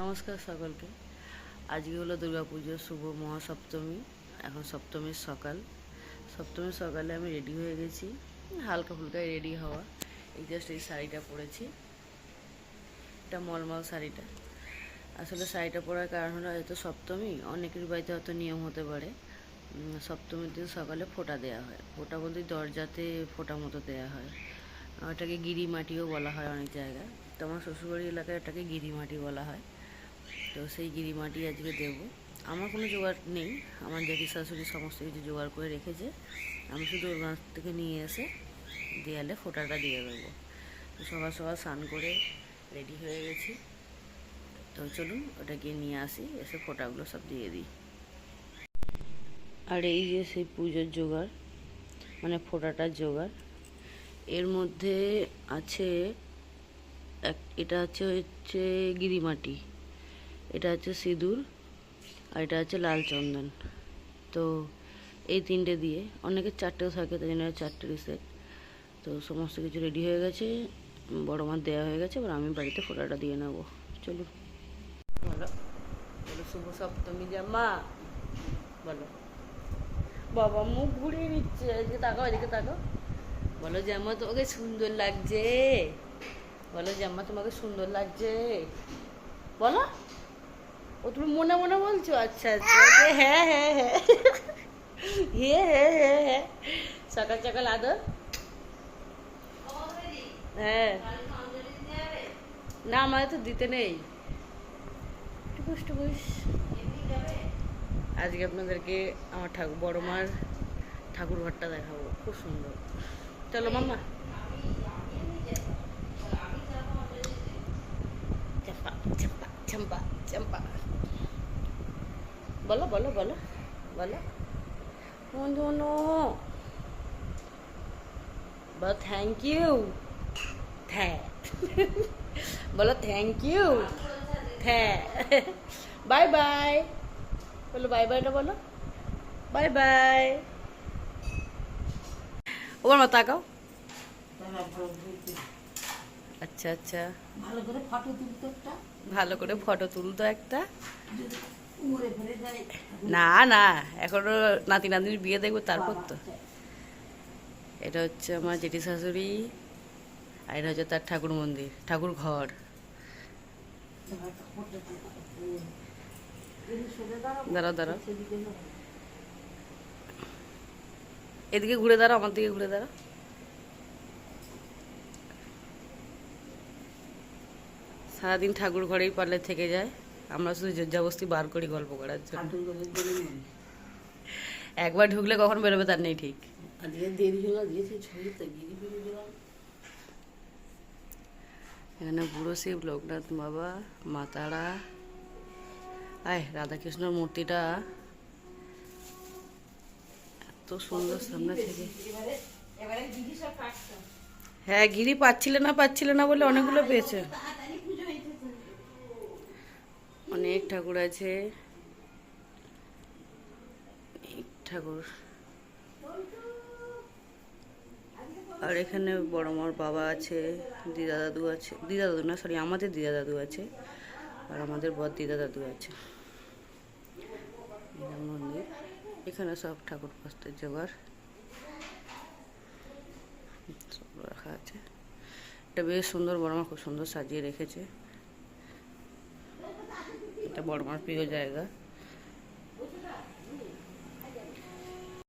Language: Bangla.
নমস্কার সকলকে। আজকে হলো দুর্গাপুজোর শুভ মহাসপ্তমী, এখন সপ্তমীর সকাল। সপ্তমীর সকালে আমি রেডি হয়ে গেছি হালকা ফুলকায় রেডি হওয়া। এই জাস্ট এই শাড়িটা পরেছি। এটা মলমল শাড়িটা। আসলে শাড়িটা পরার কারণ হলো, হয়তো সপ্তমী, অনেকের বাড়িতে হয়তো নিয়ম হতে পারে। সপ্তমীর দিন সকালে ফোঁটা দেওয়া হয়। ফোঁটা বলতে দরজাতে ফোঁটা মতো দেওয়া হয়। ওটাকে গিরি মাটিও বলা হয় অনেক জায়গায়। তো আমার শ্বশুরবাড়ি এলাকায় এটাকে গিরিমাটি বলা হয়। তো সেই গিরিমাটি আজকে দেব। আমার কোনো জোগাড় নেই। আমার জেঠি শাশুড়ি সমস্ত কিছু জোগাড় করে রেখেছে। আমি শুধু ওর গাছ থেকে নিয়ে এসে দেয়ালে ফোঁটাটা দিয়ে দেবো। তো সকাল সকাল স্নান করে রেডি হয়ে গেছি। তো চলুন ওটা গিয়ে নিয়ে আসি, এসে ফোঁটাগুলো সব দিয়ে দিই। আর এই যে সেই পুজোর জোগাড় মানে ফোঁটাটার জোগাড়, এর মধ্যে আছে এক, এটা হচ্ছে হচ্ছে গিরিমাটি। এটা হচ্ছে সিঁদুর আর এটা হচ্ছে লাল চন্দন। তো এই তিনটে দিয়ে অনেকের চারটেও থাকে, তাই জন্য চারটে সেট তো সমস্ত কিছু রেডি হয়ে গেছে, বড় মার দেওয়া হয়ে গেছে, এবার আমি বাড়িতে ফোটাটা দিয়ে নেব। চলুন বলো বলো শুভ সপ্তমী জামা বলো। বাবা মুখ ঘুরিয়ে নিচ্ছে এদিকে তাকাও এদিকে তাকাও। বলো জামা তোমাকে সুন্দর লাগছে। বলো জামা তোমাকে সুন্দর লাগছে। বলো। ও তুমি মনে মনে বলছো? আচ্ছা আচ্ছা। হ্যাঁ হ্যাঁ হ্যাঁ। হে হ্যাঁ হ্যাঁ হ্যাঁ। সকাল সকাল আদর। হ্যাঁ। না আমার তো দিতে নেই। টুকুস আজকে আপনাদেরকে আমার ঠাকুর, বড় মার ঠাকুর ঘরটা দেখাবো। খুব সুন্দর। চলো, মাম্মা। বলো বলো বলো বলো। বন্ধু বলো থ্যাংক ইউ থ্যা বলো থ্যাংক ইউ বাই বাই বলো বাই বাইটা বলো। বাই বাই ওর মা তাকাও আচ্ছা আচ্ছা। ভালো করে ফটো তুলতে একটা। ভালো করে ফটো তুলতো একটা। না না এখনও নাতি নাতনির বিয়ে দেখব তারপর তো। এটা হচ্ছে আমার জেঠি শাশুড়ি আর এটা হচ্ছে তার ঠাকুর মন্দির ঠাকুর ঘর। দাঁড়াও দাঁড়াও এদিকে ঘুরে দাঁড়াও আমার দিকে ঘুরে দাঁড়াও। সারাদিন ঠাকুর ঘরেই পারলে থেকে যায়। আমরা শুধু জবস্তি বার করি গল্প করার জন্য। একবার ঢুকলে কখন বেরোবে তার নেই ঠিক। এখানে বুড়ো শিব লোকনাথ বাবা মা তারা। আয় রাধাকৃষ্ণর মূর্তিটা। এত সুন্দর সামনে থেকে। হ্যাঁ গিরি পাচ্ছিল না পাচ্ছিল না বলে অনেকগুলো পেয়েছে। অনেক ঠাকুর আছে। ঠাকুর। আর এখানে বড় মার বাবা আছে, দিদা দাদু আছে। দিদা দাদু না সরি আমাদের দিদা দাদু আছে। আর আমাদের বর দিদা দাদু আছে। মন্দির। এখানে সব ঠাকুর পাস্তের জোগাড়। সব রাখা আছে। এটা বেশ সুন্দর, বড় মা খুব সুন্দর সাজিয়ে রেখেছে। এটা বড় মার প্রিয় জায়গা।